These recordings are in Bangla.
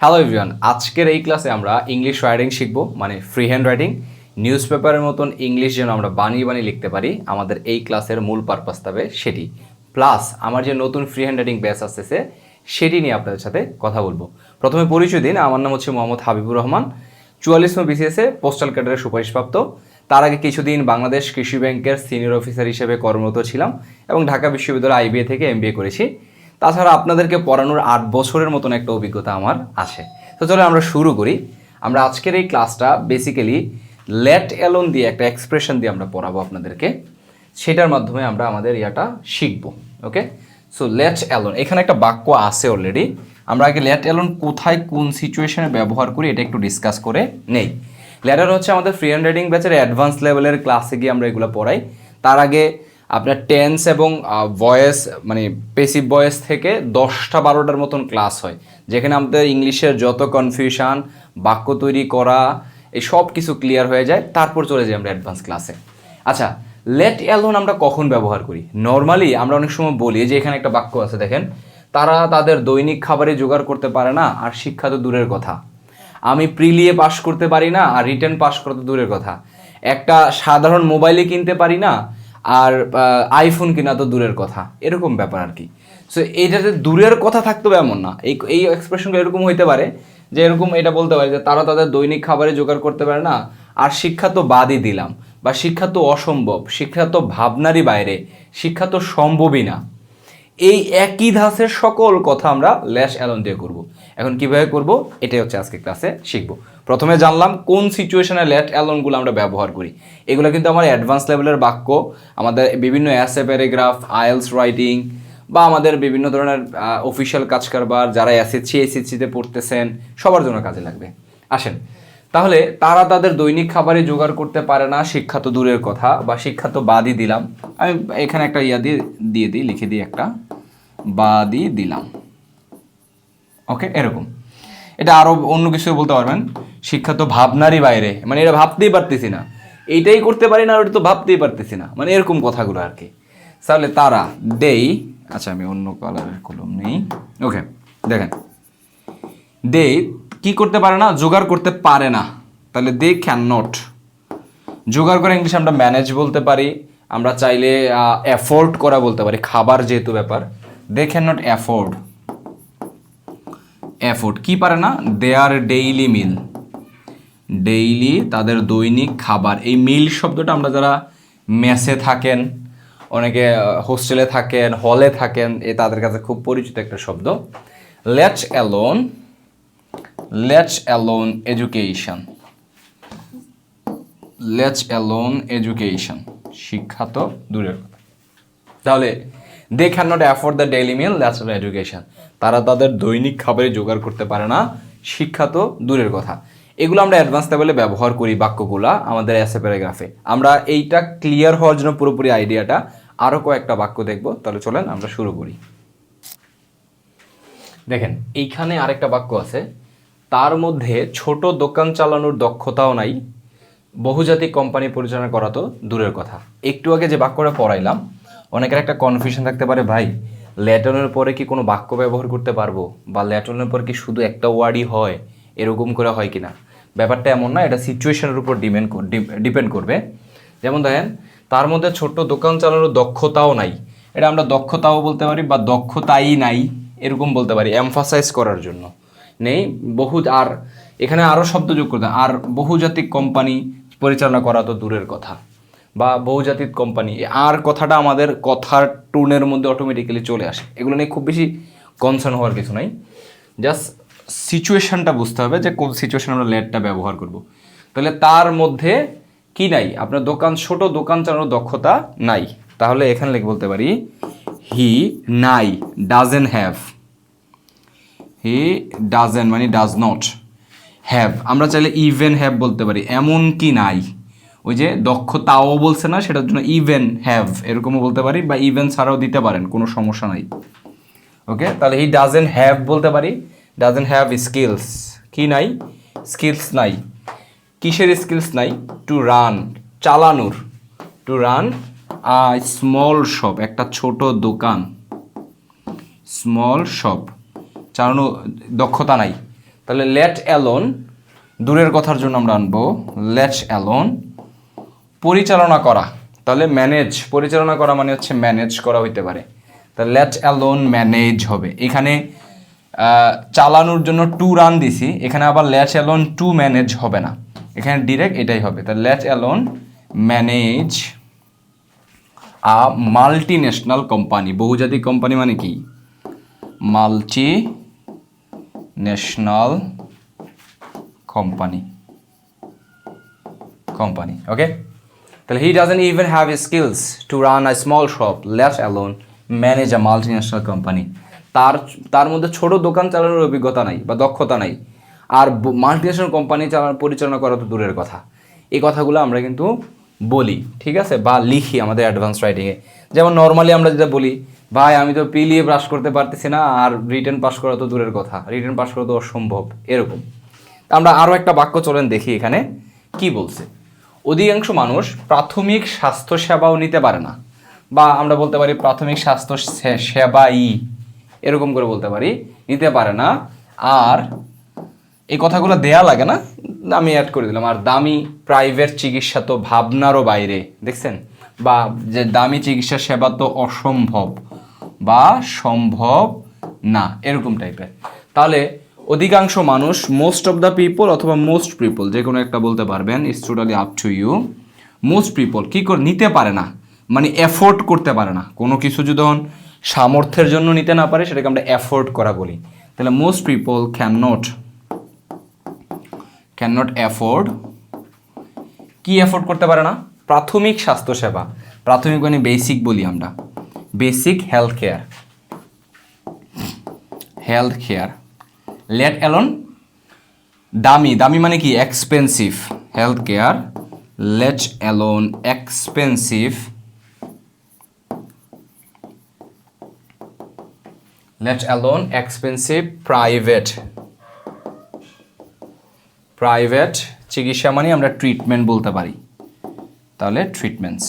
হ্যালো এভরিওয়ান আজকের এই ক্লাসে আমরা ইংলিশ রাইটিং শিখব মানে ফ্রি হ্যান্ড রাইটিং নিউজ পেপারের মতন ইংলিশ যেন আমরা বানিয়ে বানিয়ে লিখতে পারি, আমাদের এই ক্লাসের মূল পারপাস তবে সেটি। প্লাস আমার যে নতুন ফ্রি হ্যান্ড রাইটিং ব্যাচ আসতেছে, সেটি নিয়ে আপনাদের সাথে কথা বলব। প্রথমে পরিচয় দিন, আমার নাম হচ্ছে মোহাম্মদ হাবিবুর রহমান। চুয়াল্লিশতম বিসিএসে পোস্টাল ক্যাডারের সুপারিশপ্রাপ্ত। তার আগে কিছুদিন বাংলাদেশ কৃষি ব্যাংকের সিনিয়র অফিসার হিসেবে কর্মরত ছিলাম এবং ঢাকা বিশ্ববিদ্যালয় আইবিএ থেকে এমবিএ করেছি। তাছাড়া আপনাদেরকে পড়ানোর আট বছরের মতন একটা অভিজ্ঞতা আমার আছে। তো চলো আমরা শুরু করি। আমরা আজকের এই ক্লাসটা বেসিক্যালি লেট অ্যালোন দিয়ে একটা এক্সপ্রেশন দিয়ে আমরা পড়াবো আপনাদেরকে। সেটার মাধ্যমে আমরা আমাদের ইয়াটা শিখব ওকে সো লেট অ্যালোন এখানে একটা বাক্য আছে অলরেডি আমরা আগে লেট অ্যালোন কোথায় কোন সিচুয়েশনে ব্যবহার করি, এটা একটু ডিসকাস করে নেই। লেটার হচ্ছে আমাদের ফ্রি হ্যান্ড রাইডিং ব্যাচের অ্যাডভান্স লেভেলের ক্লাসে গিয়ে আমরা এগুলো পড়াই। তার আগে আপনার টেন্স এবং ভয়েস মানে পেসিভ ভয়েস থেকে দশটা বারোটার মতন ক্লাস হয়। যেখানে আমাদের ইংলিশের যত কনফিউশন বাক্য তৈরি করা, এই সব কিছু ক্লিয়ার হয়ে যায়। তারপর চলে যাই আমরা অ্যাডভান্স ক্লাসে আচ্ছা লেট অ্যালোন আমরা কখন ব্যবহার করি? নর্মালি আমরা অনেক সময় বলি, যে এখানে একটা বাক্য আছে, দেখেন, তারা তাদের দৈনিক খাবারে জোগাড় করতে পারে না, আর শিক্ষা তো দূরের কথা। আমি প্রিলিয়ে পাশ করতে পারি না, আর রিটার্ন পাশ করা তো দূরের কথা। একটা সাধারণ মোবাইলে কিনতে পারি না আর আইফোন কিনা তো দূরের কথা। এরকম ব্যাপার আর কি। সো এইটাতে দূরের কথা থাকতো এমন না। এই এই এক্সপ্রেশনগুলো এরকম হইতে পারে যে এরকম এটা বলতে পারে যে তারা তাদের দৈনিক খাবারে জোগাড় করতে পারে না। আর শিক্ষা তো বাদই দিলাম। বা শিক্ষা তো অসম্ভব। শিক্ষা তো ভাবনারই বাইরে। শিক্ষা তো সম্ভবই না। এই একই ধাঁচের সকল কথা আমরা ল্যাশ অ্যালন দিয়ে করব। এখন কীভাবে করব? এটাই হচ্ছে আজকে ক্লাসে শিখব। প্রথমে জানলাম কোন সিচুয়েশনে ল্যাট অ্যালনগুলো আমরা ব্যবহার করি। এগুলো কিন্তু আমার অ্যাডভান্স লেভেলের বাক্য। আমাদের বিভিন্ন অ্যাসে প্যারাগ্রাফ, আইএলস রাইটিং বা আমাদের বিভিন্ন ধরনের অফিসিয়াল কাজ কারবার, যারা এসএসসি, এসএসসিতে পড়তেছেন, সবার জন্য কাজে লাগবে। আসেন তাহলে তারা তাদের দৈনিক খাবারে জোগাড় করতে পারে না, শিক্ষা তো দূরের কথা, বা শিক্ষা তো বাদই দিলাম। আমি এখানে একটা ইয়া দিয়ে দিয়ে দিই, লিখে দিই একটা, বাদই দিলাম। ওকে, এরকম। এটা আরও অন্য কিছু বলতে পারবেন। শিক্ষা তো ভাবনারই বাইরে। মানে এটা ভাবতেই পারতেছি না। এইটাই করতে পারি না ওটা তো ভাবতেই পারতেছি না। মানে এরকম কথাগুলো আর কি। তাহলে তারা দেই আচ্ছা আমি অন্য কালারের কলম নেই। ওকে দেখেন। দে কি করতে পারে না, জোগাড় করতে পারে না। তাহলে দে ক্যান নট জোগাড় করে ইংলিশে আমরা ম্যানেজ বলতে পারি, আমরা চাইলে অ্যাফোর্ড করা বলতে পারি, খাবার যেহেতু ব্যাপার they can not afford afford কি পারে না দে আর ডেইলি মিল ডেইলি তাদের দৈনিক খাবার। এই মিল শব্দটা আমরা যারা মেসে থাকেন, অনেকে হোস্টেলে থাকেন হলে থাকেন, এ তাদের কাছে খুব পরিচিত একটা শব্দ। Let alone let alone education let alone education শিক্ষা তো দূরের কথা। তাহলে they can not afford the daily meal lets education তারা তাদের দৈনিক খাবারে জোগাড় করতে পারে না, শিক্ষা তো দূরের কথা। এগুলো আমরা অ্যাডভান্স লেভেলে ব্যবহার করি বাক্যগুলা আমাদের অ্যাসে প্যারাগ্রাফে আমরা এইটা ক্লিয়ার হওয়ার জন্য পুরোপুরি আইডিয়াটা আরও কয়েকটা বাক্য দেখব। তাহলে চলেন আমরা শুরু করি। দেখেন, এইখানে আরেকটা বাক্য আছে তার মধ্যে ছোট দোকান চালানোর দক্ষতাও নাই। বহুজাতিক কোম্পানি পরিচালনা করা তো দূরের কথা। একটু আগে যে বাক্যটা পড়াইলাম, অনেকের একটা কনফিউশন থাকতে পারে, ভাই, ল্যাটনের পরে কি কোনো বাক্য ব্যবহার করতে পারব? বা ল্যাটনের পরে কি শুধু একটা ওয়ার্ডই হয়? এরকম করে হয় কিনা? ব্যাপারটা এমন না, এটা সিচুয়েশনের উপর ডিপেন্ড ডিপেন্ড করবে। যেমন দেখেন তার মধ্যে ছোট্ট দোকান চালানোর দক্ষতাও নাই। এটা আমরা দক্ষতাও বলতে পারি বা দক্ষতাই নাই, এরকম বলতে পারি এমফাসাইজ করার জন্য। নেই বহু আর এখানে আরও শব্দ যোগ করতে আর বহুজাতিক কোম্পানি পরিচালনা করা তো দূরের কথা। বা বহুজাতিক কোম্পানি আর কথাটা আমাদের কথার টুনের মধ্যে অটোমেটিক্যালি চলে আসে। এগুলো নিয়ে খুব বেশি কনসার্ন হওয়ার কিছু নাই। জাস্ট সিচুয়েশানটা বুঝতে হবে যে কোন সিচুয়েশন আমরা লেটটা ব্যবহার করব। তাহলে তার মধ্যে কি নাই? আপনার দোকান, ছোট দোকান চালানোর দক্ষতা নাই। তাহলে এখানে লিখে বলতে পারি হি নাই ডাজেন হ্যাভ হি ডাজেন মানে ডাজ নট হ্যাভ। আমরা চাইলে ইভেন হ্যাভ বলতে পারি, এমন কি নাই। ওই যে দক্ষতাও বলছে না, সেটার জন্য ইভেন হ্যাভ, এরকমও বলতে পারি, বা ইভেন ছাড়াও দিতে পারেন, কোনো সমস্যা নাই। ওকে, তাহলে হি ডাজেন হ্যাভ বলতে পারি ডাজেন হ্যাভ স্কিলস। কি নাই? স্কিলস নাই। কিসের স্কিলস নাই? টু রান, চালানোর। To run, a, small shop, একটা ছোট দোকান। Small shop. চালানো দক্ষতা নাই। তাহলে লেট অ্যালোন দূরের কথার জন্য আমরা আনব লেট অ্যালোন পরিচালনা করা। তাহলে ম্যানেজ পরিচালনা করা মানে হচ্ছে ম্যানেজ করা হইতে পারে। তাহলে লেট অ্যালোন ম্যানেজ হবে। এখানে চালানোর জন্য টু রান দিছি, এখানে আবার লেট অ্যালোন টু ম্যানেজ হবে না। এখানে ডিরেক্ট এটাই হবে। তাহলে let alone manage a multinational company বহুজাতিক কোম্পানি মানে কি? Multi national company company okay তাহলে he doesn't even have skills to run a small shop let alone manage a multinational company তার তার মধ্যে ছোট দোকান চালানোর অভিজ্ঞতা নাই বা দক্ষতা নাই। আর মাল্টি ন্যাশনাল কোম্পানি চালানো পরিচালনা করা তো দূরের কথা। এই কথাগুলো আমরা কিন্তু বলি, ঠিক আছে? বা লিখি আমাদের অ্যাডভান্স রাইটিংয়ে যেমন নর্মালি আমরা যেটা বলি ভাই, আমি তো পিলিয়ে পাস করতে পারতেছি না, আর রিটেন পাস করা তো দূরের কথা। রিটেন পাস করা তো অসম্ভব, এরকম। আমরা আরও একটা বাক্য চলেন দেখি এখানে, কি বলছে? অধিকাংশ মানুষ প্রাথমিক স্বাস্থ্য সেবাও নিতে পারে না, বা আমরা বলতে পারি প্রাথমিক স্বাস্থ্য সেবাই, এরকম করে বলতে পারি, নিতে পারে না। আর এই কথাগুলো দেয়া লাগে না আমি অ্যাড করে দিলাম। আর দামি প্রাইভেট চিকিৎসা তো ভাবনারও বাইরে, দেখছেন? বা যে দামি চিকিৎসা সেবা তো অসম্ভব। বা সম্ভব না, এরকম টাইপের তাহলে অধিকাংশ মানুষ মোস্ট অফ দ্য পিপল অথবা মোস্ট পিপল যে কোনো একটা বলতে পারবেন it's totally up to you most people কী করে, নিতে পারে না মানে এফোর্ড করতে পারে না। কোনো কিছু যদি সামর্থ্যের জন্য নিতে না পারে, সেটাকে আমরা এফোর্ড করা বলি। তাহলে most people can not can not afford key afford করতে পারে না? প্রাথমিক স্বাস্থ্যসেবা। প্রাথমিক মানে বেসিক বলি আমরা। Basic health care health care let alone দামি দামি মানে কি? Expensive health care let alone expensive let alone expensive private private চিকিৎসা মানে আমরা ট্রিটমেন্ট বলতে পারি। তাহলে ট্রিটমেন্টস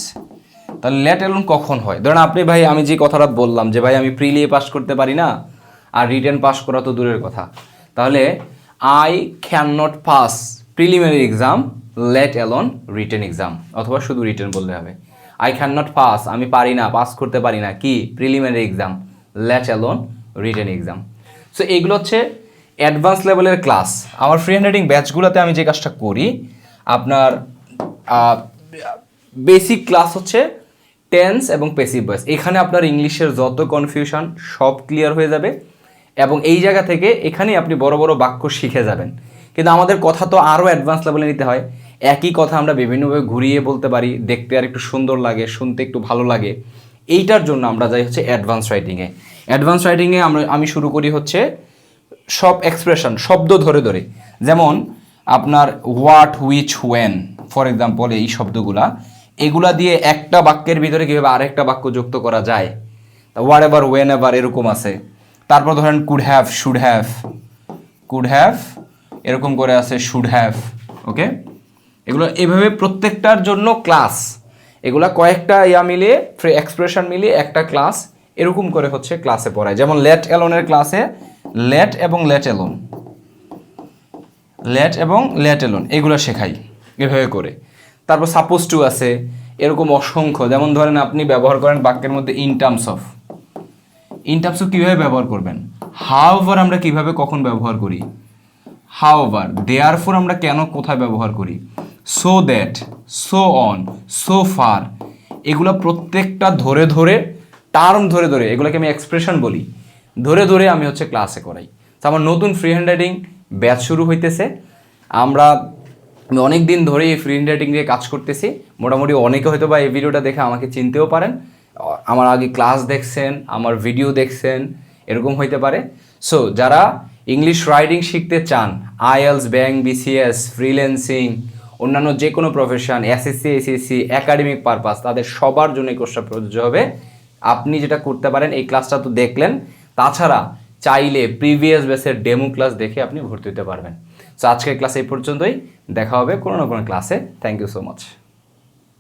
তাহলে লেট অ্যালোন কখন হয়? ধরেন আপনি ভাই, আমি যে কথাটা বললাম যে ভাই, আমি প্রিলিয়ে পাস করতে পারি না, আর রিটার্ন পাস করা তো দূরের কথা। তাহলে I can not pass preliminary exam let alone written exam অথবা শুধু রিটার্ন বললে হবে। আই ক্যান নট পাস আমি পারি না পাস করতে পারি না, কি? Preliminary exam let alone written exam so এইগুলো হচ্ছে অ্যাডভান্স লেভেলের ক্লাস আমার ফ্রি হ্যান্ড রাইটিং ব্যাচগুলোতে আমি যে কাজটা করি, আপনার বেসিক ক্লাস হচ্ছে টেন্স এবং পেসিভ ভয়েস এখানে আপনার ইংলিশের যত কনফিউশন সব ক্লিয়ার হয়ে যাবে। এবং এই জায়গা থেকে এখানেই আপনি বড় বড় বাক্য শিখে যাবেন। কিন্তু আমাদের কথা তো আরও অ্যাডভান্স লেভেলে নিতে হয়। একই কথা আমরা বিভিন্নভাবে ঘুরিয়ে বলতে পারি, দেখতে আর একটু সুন্দর লাগে, শুনতে একটু ভালো লাগে। এইটার জন্য আমরা যাই হচ্ছে অ্যাডভান্স রাইটিংয়ে অ্যাডভান্স রাইটিংয়ে আমরা, আমি শুরু করি হচ্ছে সব এক্সপ্রেশন শব্দ ধরে ধরে। যেমন আপনার what which when for example এই শব্দগুলা। এগুলা দিয়ে একটা বাক্যের ভিতরে কীভাবে আরেকটা বাক্য যুক্ত করা যায়? হোয়াট এভার ওয়েন এভার এরকম আছে। তারপর ধরেন could have should have could have এরকম করে আছে শুড হ্যাভ ওকে এগুলো এভাবে প্রত্যেকটার জন্য ক্লাস এগুলা কয়েকটা ইয়া মিলিয়ে এক্সপ্রেশন মিলিয়ে একটা ক্লাস এরকম করে হচ্ছে ক্লাসে পড়ায়। যেমন লেট অ্যালোনের ক্লাসে লেট এবং লেট অ্যালোন লেট এবং লেট এলোন এগুলো শেখাই এভাবে করে। তারপর সাপোজ টু আছে, এরকম অসংখ্য। যেমন ধরেন আপনি ব্যবহার করেন বাক্যের মধ্যে in terms of in terms of কীভাবে ব্যবহার করবেন? হাউ ওভার আমরা কীভাবে কখন ব্যবহার করি? হাউ ওভার দেয়ার ফোর আমরা কেন কোথায় ব্যবহার করি? So that so on so far এগুলো প্রত্যেকটা ধরে ধরে টার্ম ধরে ধরে, এগুলোকে আমি এক্সপ্রেশন বলি। ধরে ধরে আমি হচ্ছে ক্লাসে করাই। তো আমার নতুন ফ্রি হ্যান্ড রাইটিং ব্যাচ শুরু হইতেছে। আমরা আমি অনেক দিন ধরে এই ফ্রি রাইটিং নিয়ে কাজ করতেছি। মোটামুটি অনেকে হয়তো বা এই ভিডিওটা দেখে আমাকে চিনতেও পারেন। আমার আগে ক্লাস দেখছেন, আমার ভিডিও দেখছেন, এরকম হইতে পারে। সো যারা ইংলিশ রাইটিং শিখতে চান আইএলস ব্যাংক বিসিএস ফ্রিল্যান্সিং অন্যান্য যে কোনো profession SSC SSC academic purpose তাদের সবার জন্য এই কোর্সটা প্রযোজ্য হবে। আপনি যেটা করতে পারেন, এই ক্লাসটা তো দেখলেন। তাছাড়া চাইলে প্রিভিয়াস বেসের ডেমো ক্লাস দেখে আপনি ভর্তি হতে পারবেন। আজকের ক্লাস এই পর্যন্তই। দেখা হবে কোনো না কোনো ক্লাসে থ্যাংক ইউ সো মাচ